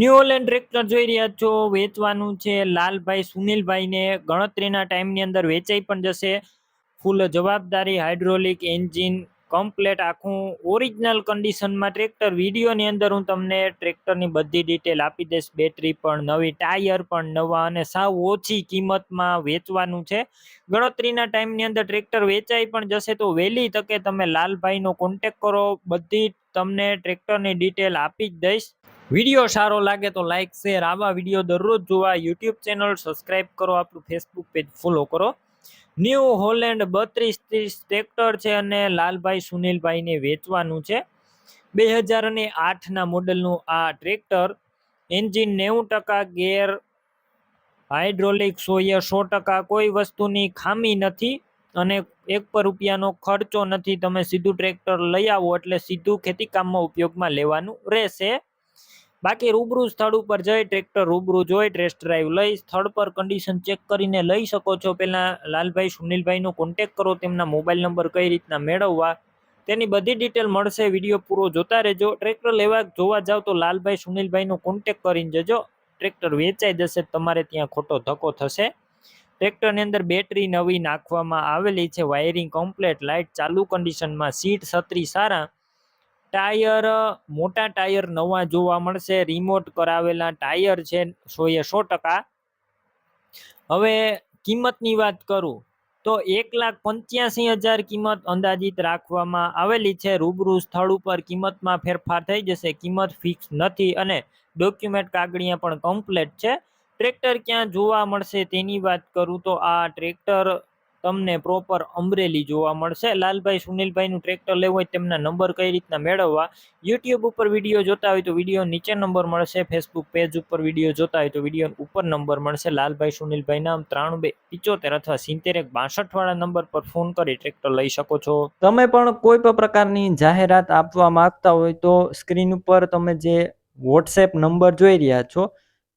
New Holland tractor જોઈ રહ્યા છો. વેચવાનું છે લાલભાઈ સુનિલભાઈને. ગણતરીના ટાઈમની અંદર વેચાઈ પણ જશે. ફૂલ જવાબદારી હાઇડ્રોલિક એન્જિન કમ્પ્લેટ આખું ઓરિજિનલ કન્ડિશનમાં ટ્રેક્ટર વિડીયોની અંદર હું તમને ટ્રેક્ટરની બધી ડિટેલ આપી દઈશ. બેટરી પણ નવી ટાયર પણ નવા અને સાવ ઓછી કિંમતમાં વેચવાનું છે. ગણતરીના ટાઈમની અંદર ટ્રેક્ટર વેચાઈ પણ જશે તો વહેલી તકે તમે લાલભાઈનો કોન્ટેક કરો. બધી તમને ટ્રેક્ટરની ડિટેલ આપી જ દઈશ. વીડિયો સારો લાગે તો લાઇક શેર આવા વીડિયો દરરોજ જોવા યુટ્યુબ ચેનલ સબસ્ક્રાઇબ કરો, આપણું ફેસબુક પેજ ફોલો કરો. ન્યૂ હોલેન્ડ બત્રીસ ત્રીસ ટ્રેક્ટર છે અને લાલભાઈ સુનિલભાઈને વેચવાનું છે. બે હજાર અને આઠના મોડલનું આ ટ્રેક્ટર એન્જિન નેવું ટકા ગેર હાઇડ્રોલિક સોય સો ટકા, કોઈ વસ્તુની ખામી નથી અને એક પર રૂપિયાનો ખર્ચો નથી. તમે સીધું ટ્રેક્ટર લઈ આવો એટલે સીધું ખેતીકામમાં ઉપયોગમાં લેવાનું રહેશે. બાકી રૂબરૂ સ્થળ ઉપર જઈ, ટ્રેક્ટર રૂબરૂ જોઈ ટેસ્ટ ડ્રાઈવ લઈ, સ્થળ પર કન્ડિશન ચેક કરીને લઈ શકો છો. પહેલાં લાલભાઈ સુનિલભાઈનો કોન્ટેક કરો, તેમના મોબાઈલ નંબર કઈ રીતના મેળવવા, તેની બધી ડિટેલ મળશે. વીડિયો પૂરો જોતા રહેજો. ટ્રેક્ટર લેવા જોવા જાવ તો લાલભાઈ સુનિલભાઈનો કોન્ટેક કરીને જજો. ટ્રેક્ટર વેચાઈ જશે, તમારે ત્યાં ખોટો ધક્કો થશે. ટ્રેક્ટરની અંદર બેટરી નવી નાખવામાં આવેલી છે વાયરિંગ કમ્પ્લેટ લાઇટ ચાલુ કન્ડિશનમાં સીટ છત્રી સારા. ટાયર, મોટા ટાયર નવા જોવા મળશે. રિમોટ કરાવેલા ટાયર છે સોએ સો ટકા. હવે કિંમતની વાત કરું, તો એક લાખ પંચ્યાસી હજાર કિંમત અંદાજિત રાખવામાં આવેલી છે. રૂબરૂ સ્થળ ઉપર કિંમતમાં ફેરફાર થઈ જશે. કિંમત ફિક્સ નથી અને ડોક્યુમેન્ટ કાગળિયા પણ કમ્પ્લેટ છે. ટ્રેક્ટર ક્યાં જોવા મળશે તેની વાત કરું તો આ ટ્રેક્ટર તમને પ્રોપર અમરેલી જોવા મળશે. લાલભાઈ સુનિલભાઈનું ટ્રેક્ટર લેવું હોય તેમના નંબર કઈ રીતના મેળવવા? યુટ્યુબ ઉપર વીડિયો જોતા હોય તો વીડિયો નીચે નંબર મળશે. ફેસબુક પેજ ઉપર વીડિયો જોતા હોય તો વીડિયો ઉપર નંબર મળશે. લાલભાઈ સુનિલભાઈ નામ ત્રાણું બે પિચોતેર અથવા સિત્તેર એક વાળા નંબર પર ફોન કરી ટ્રેક્ટર લઈ શકો છો. તમે પણ કોઈ પણ પ્રકારની જાહેરાત આપવા માંગતા હોય તો સ્ક્રીન ઉપર તમે જે વોટ્સએપ નંબર જોઈ રહ્યા છો